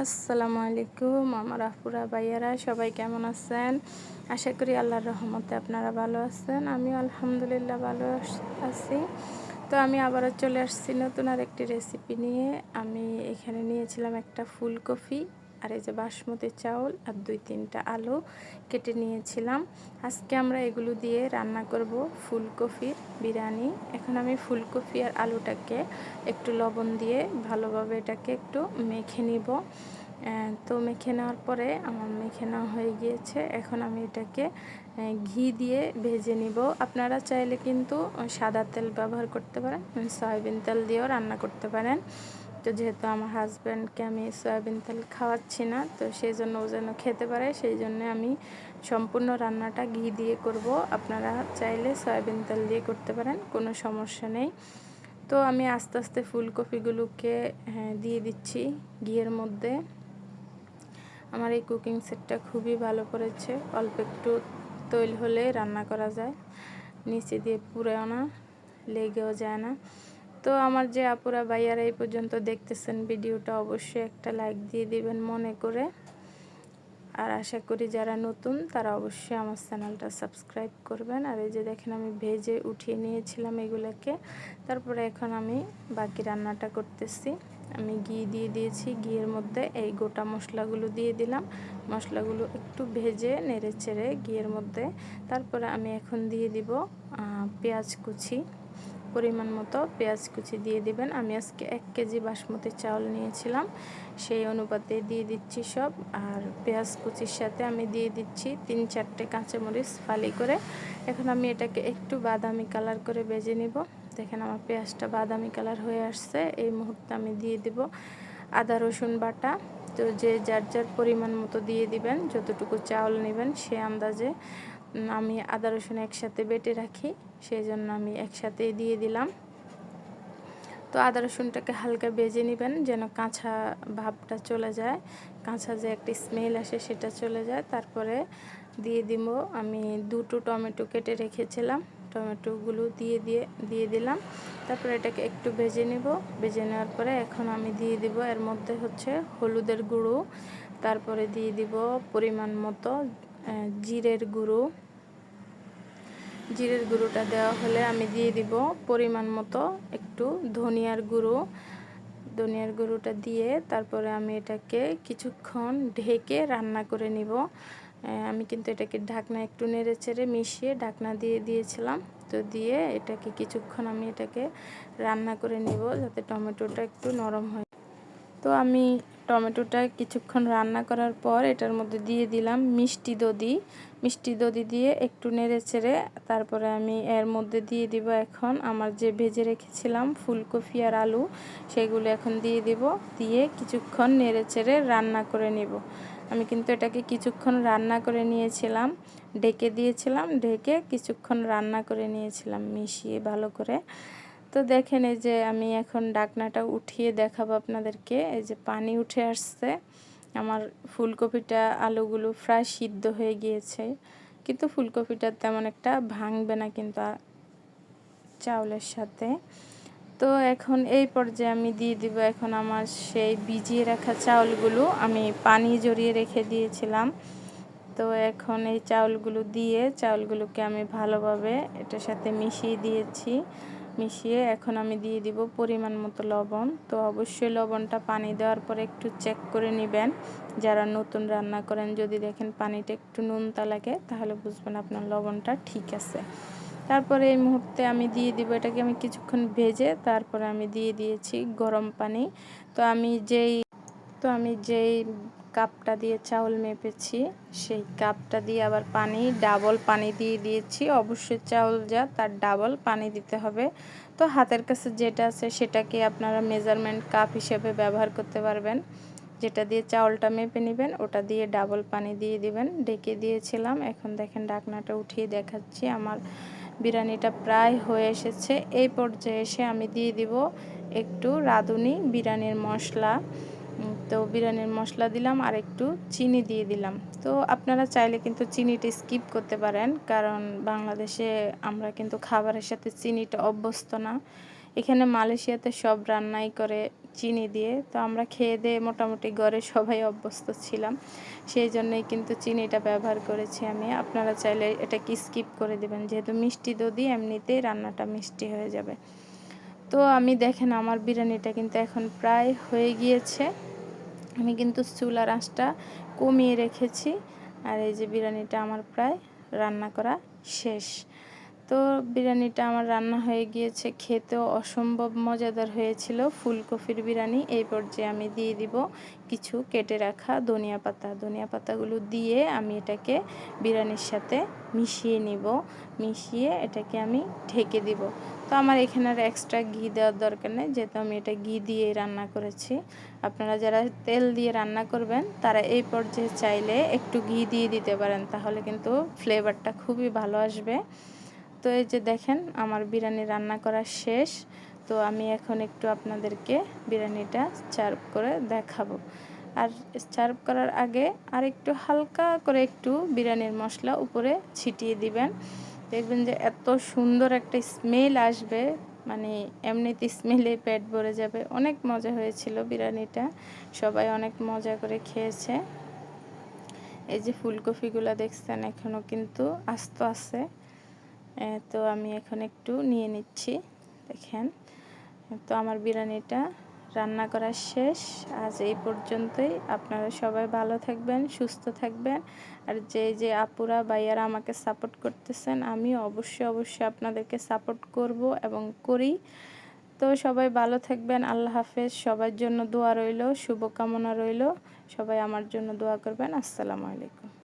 আসসালামু আলাইকুম আমার আফুরা ভাইয়ারা, সবাই কেমন আছেন? আশা করি আল্লাহর রহমতে আপনারা ভালো আছেন। আমি আলহামদুলিল্লাহ ভালো আছি। তো আমি আবারও চলে আসছি নতুন আর একটি রেসিপি নিয়ে। আমি এখানে নিয়েছিলাম একটা ফুলকপি। আর এই যে বাসমতি চাউল আর দুই তিনটা আলু কেটে নিয়েছিলাম। আজকে আমরা এগুলো দিয়ে রান্না করব ফুলকপির বিরিয়ানি। এখন আমি ফুলকপি আর আলুটাকে একটু লবণ দিয়ে ভালোভাবে এটাকে একটু মেখে নিব। তো মেখে নেওয়ার পরে আমার মেখে নেওয়া হয়ে গিয়েছে। এখন আমি এটাকে ঘি দিয়ে ভেজে নিব। আপনারা চাইলে কিন্তু সাদা তেল ব্যবহার করতে পারেন সয়াবিন তেল দিয়েও রান্না করতে পারেন। তো যেহেতু আমার হাজব্যান্ডকে আমি সয়াবিন তেল খাওয়াচ্ছি না তো সেই জন্য ও যেন খেতে পারে সেই জন্য আমি সম্পূর্ণ রান্নাটা ঘি দিয়ে করব। আপনারা চাইলে সয়াবিন তেল দিয়ে করতে পারেন কোনো সমস্যা নেই। তো আমি আস্তে আস্তে ফুলকপিগুলোকে হ্যাঁ, দিয়ে দিচ্ছি ঘিয়ের মধ্যে। আমার এই কুকিং সেটটা খুবই ভালো করেছে অল্প একটু তৈল হলে রান্না করা যায় নিচে দিয়ে পুরেও না লেগেও যায় না। তো আমার যে আপুরা, ভাইয়ারা এই পর্যন্ত দেখতেছেন ভিডিওটা অবশ্যই একটা লাইক দিয়ে দিবেন মনে করে। আর আশা করি যারা নতুন, তারা অবশ্যই আমার চ্যানেলটা সাবস্ক্রাইব করবেন। আর এই যে দেখেন, আমি ভেজে উঠিয়ে নিয়েছিলাম এগুলোকে। তারপরে এখন আমি বাকি রান্নাটা করতেছি। আমি ঘি দিয়ে দিয়েছি। ঘিয়ের মধ্যে এই গোটা মশলাগুলো দিয়ে দিলাম। মশলাগুলো একটু ভেজে নেড়ে চেড়ে ঘিয়ের মধ্যে। তারপরে আমি এখন দিয়ে দিব পেঁয়াজ কুচি। পরিমাণ মতো পেঁয়াজ কুচি দিয়ে দিবেন। আমি আজকে এক কেজি বাসমতি চাউল নিয়েছিলাম, সেই অনুপাতে দিয়ে দিচ্ছি সব। আর পেঁয়াজ কুচির সাথে আমি দিয়ে দিচ্ছি তিন চারটে কাঁচামরিচ ফালি করে। এখন আমি এটাকে একটু বাদামি কালার করে বেজে নিব। দেখেন আমার পেঁয়াজটা বাদামি কালার হয়ে আসছে। এই মুহূর্তে আমি দিয়ে দিব আদা, রসুন বাটা। তো যে যার যার পরিমাণ মতো দিয়ে দিবেন, যতটুকু চাউল নেবেন সে আন্দাজে আমি আদা রসুন একসাথে বেটে রাখি সেই জন্য আমি একসাথে দিয়ে দিলাম। তো আদা রসুনটাকে হালকা বেজে নেবেন, যেন কাঁচা ভাবটা চলে যায়, কাঁচা যে একটি স্মেল আসে সেটা চলে যায়। তারপরে দিয়ে দিব, আমি দুটো টমেটো কেটে রেখেছিলাম, টমেটোগুলো দিয়ে দিয়ে দিয়ে দিলাম। তারপরে এটাকে একটু ভেজে নেব, ভেজে নেওয়ার পরে এখন আমি দিয়ে দিব, এর মধ্যে হচ্ছে হলুদের গুঁড়ো। তারপরে দিয়ে দিব পরিমাণ মতো জিরের গুঁড়ো। জিরের গুঁড়োটা দেওয়া হলে আমি দিয়ে দিব পরিমাণ মতো একটু ধনিয়ার গুঁড়ো। ধনিয়ার গুঁড়োটা দিয়ে তারপরে আমি এটাকে কিছুক্ষণ ঢেকে রান্না করে নিব। আমি কিন্তু এটাকে ঢাকনা একটু নেড়ে চেড়ে মিশিয়ে ঢাকনা দিয়ে দিয়েছিলাম। তো দিয়ে এটাকে কিছুক্ষণ আমি এটাকে রান্না করে নিব যাতে টমেটোটা একটু নরম হয়। তো আমি টমেটোটা কিছুক্ষণ রান্না করার পর এটার মধ্যে দিয়ে দিলাম মিষ্টি দধি। মিষ্টি দধি দিয়ে একটু নেড়ে চেড়ে তারপরে আমি এর মধ্যে দিয়ে দিব এখন আমার যে ভেজে রেখেছিলাম ফুলকপি আর আলু, সেগুলো এখন দিয়ে দিব, দিয়ে কিছুক্ষণ নেড়ে চেড়ে রান্না করে নিব। আমি কিন্তু এটাকে কিছুক্ষণ রান্না করে নিয়েছিলাম, ঢেকে দিয়েছিলাম, ঢেকে কিছুক্ষণ রান্না করে নিয়েছিলাম মিশিয়ে ভালো করে। তো দেখেন এই যে আমি এখন ডাকনাটা উঠিয়ে দেখাবো আপনাদেরকে। এই যে পানি উঠে আসছে। আমার ফুলকপিটা, আলুগুলো প্রায় সিদ্ধ হয়ে গিয়েছে। কিন্তু ফুলকপিটা তেমন একটা ভাঙবে না কিন্তু চাউলের সাথে। তো এখন এই পর্যায়ে আমি দিয়ে দিব এখন আমার সেই ভিজিয়ে রাখা চাউলগুলো। আমি পানি জড়িয়ে রেখে দিয়েছিলাম। তো এখন এই চাউলগুলো দিয়ে চাউলগুলোকে আমি ভালোভাবে এটার সাথে মিশিয়ে দিয়েছি। মিশিয়ে এখন আমি দিয়ে দিব পরিমাণ মতো লবণ। তো অবশ্যই লবণটা পানি দেওয়ার পরে একটু চেক করে নেবেন। যারা নতুন রান্না করেন, যদি দেখেন পানিটা একটু নুনতা লাগে, তাহলে বুঝবেন আপনার লবণটা ঠিক আছে। তারপরে এই মুহূর্তে আমি দিয়ে দিব এটাকে আমি কিছুক্ষণ ভেজে, তারপরে আমি দিয়ে দিয়েছি গরম পানি। তো আমি যেই তো আমি যেই কাপটা দিয়ে চাউল মেপেছি, সেই কাপটা দিয়ে আবার পানি, ডাবল পানি দিয়ে দিয়েছি। অবশ্যই চাউল যা তার ডাবল পানি দিতে হবে। তো হাতের কাছে যেটা আছে সেটাকে আপনারা মেজারমেন্ট কাপ হিসেবে ব্যবহার করতে পারবেন। যেটা দিয়ে চাউলটা মেপে নেবেন, ওটা দিয়ে ডাবল পানি দিয়ে দিবেন। ডেকে দিয়েছিলাম, এখন দেখেন ডাকনাটা উঠিয়ে দেখাচ্ছি। আমার বিরিয়ানিটা প্রায় হয়ে এসেছে। এই পর্যায়ে এসে আমি দিয়ে দিব একটু রাঁধুনি বিরিয়ানির মশলা। তো বিরিয়ানির মশলা দিলাম আর একটু চিনি দিয়ে দিলাম। তো আপনারা চাইলে কিন্তু চিনিটা স্কিপ করতে পারেন, কারণ বাংলাদেশে আমরা কিন্তু খাবারের সাথে চিনিটা অভ্যস্ত না। এখানে মালয়েশিয়াতে সব রান্নাই করে চিনি দিয়ে, তো আমরা খেয়ে দিয়ে মোটামুটি ঘরে সবাই অভ্যস্ত ছিলাম। সেই জন্যই কিন্তু চিনিটা ব্যবহার করেছি আমি। আপনারা চাইলে এটা কি স্কিপ করে দেবেন, যেহেতু মিষ্টি দধি, এমনিতেই রান্নাটা মিষ্টি হয়ে যাবে। তো আমি দেখেন আমার বিরিয়ানিটা কিন্তু এখন প্রায় হয়ে গিয়েছে। আমি কিন্তু চুলার আঁচটা কমিয়ে রেখেছি। আর এই যে বিরিয়ানিটা আমার প্রায় রান্না করা শেষ। তো বিরিয়ানিটা আমার রান্না হয়ে গিয়েছে, খেতেও অসম্ভব মজাদার হয়েছিল। ফুলকপির বিরিয়ানি, এই পর্যায়ে আমি দিয়ে দিব কিছু কেটে রাখা ধনিয়া পাতা। ধনিয়া পাতাগুলো দিয়ে আমি এটাকে বিরিয়ানির সাথে মিশিয়ে নিব। মিশিয়ে এটাকে আমি ঢেকে দিব। তো আমার এখানে আর এক্সট্রা ঘি দেওয়ার দরকার নেই, যেহেতু আমি এটা ঘি দিয়ে রান্না করেছি। আপনারা যারা তেল দিয়ে রান্না করবেন, তারা এই পর্যায়ে চাইলে একটু ঘি দিয়ে দিতে পারেন, তাহলে কিন্তু ফ্লেভারটা খুবই ভালো আসবে। তো এই যে দেখেন, আমার বিরিয়ানি রান্না করা শেষ। তো আমি এখন একটু আপনাদেরকে বিরিয়ানিটা চার্ভ করে দেখাবো। আর সার্ভ করার আগে আর একটু হালকা করে একটু বিরিয়ানির মশলা উপরে ছিটিয়ে দিবেন। দেখবেন যে এত সুন্দর একটা স্মেল আসবে মানে এমনিতে স্মেলে পেট ভরে যাবে। অনেক মজা হয়েছিল বিরিয়ানিটা। সবাই অনেক মজা করে খেয়েছে। এই যে ফুলকপিগুলো দেখছেন এখনও কিন্তু আস্ত আছে। তো আমি এখন একটু নিয়ে নিচ্ছি। দেখেন, তো আমার বিরিয়ানিটা রান্না করা শেষ। আজ এই পর্যন্তই। আপনারা সবাই ভালো থাকবেন, সুস্থ থাকবেন। আর যে যে আপুরা, ভাইয়ারা আমাকে সাপোর্ট করতেছেন আমি অবশ্যই অবশ্যই আপনাদেরকে সাপোর্ট করব এবং করি। তো সবাই ভালো থাকবেন, আল্লাহ হাফেজ। সবার জন্য দোয়া রইল, শুভকামনা রইল। সবাই আমার জন্য দোয়া করবেন। আসসালামু আলাইকুম।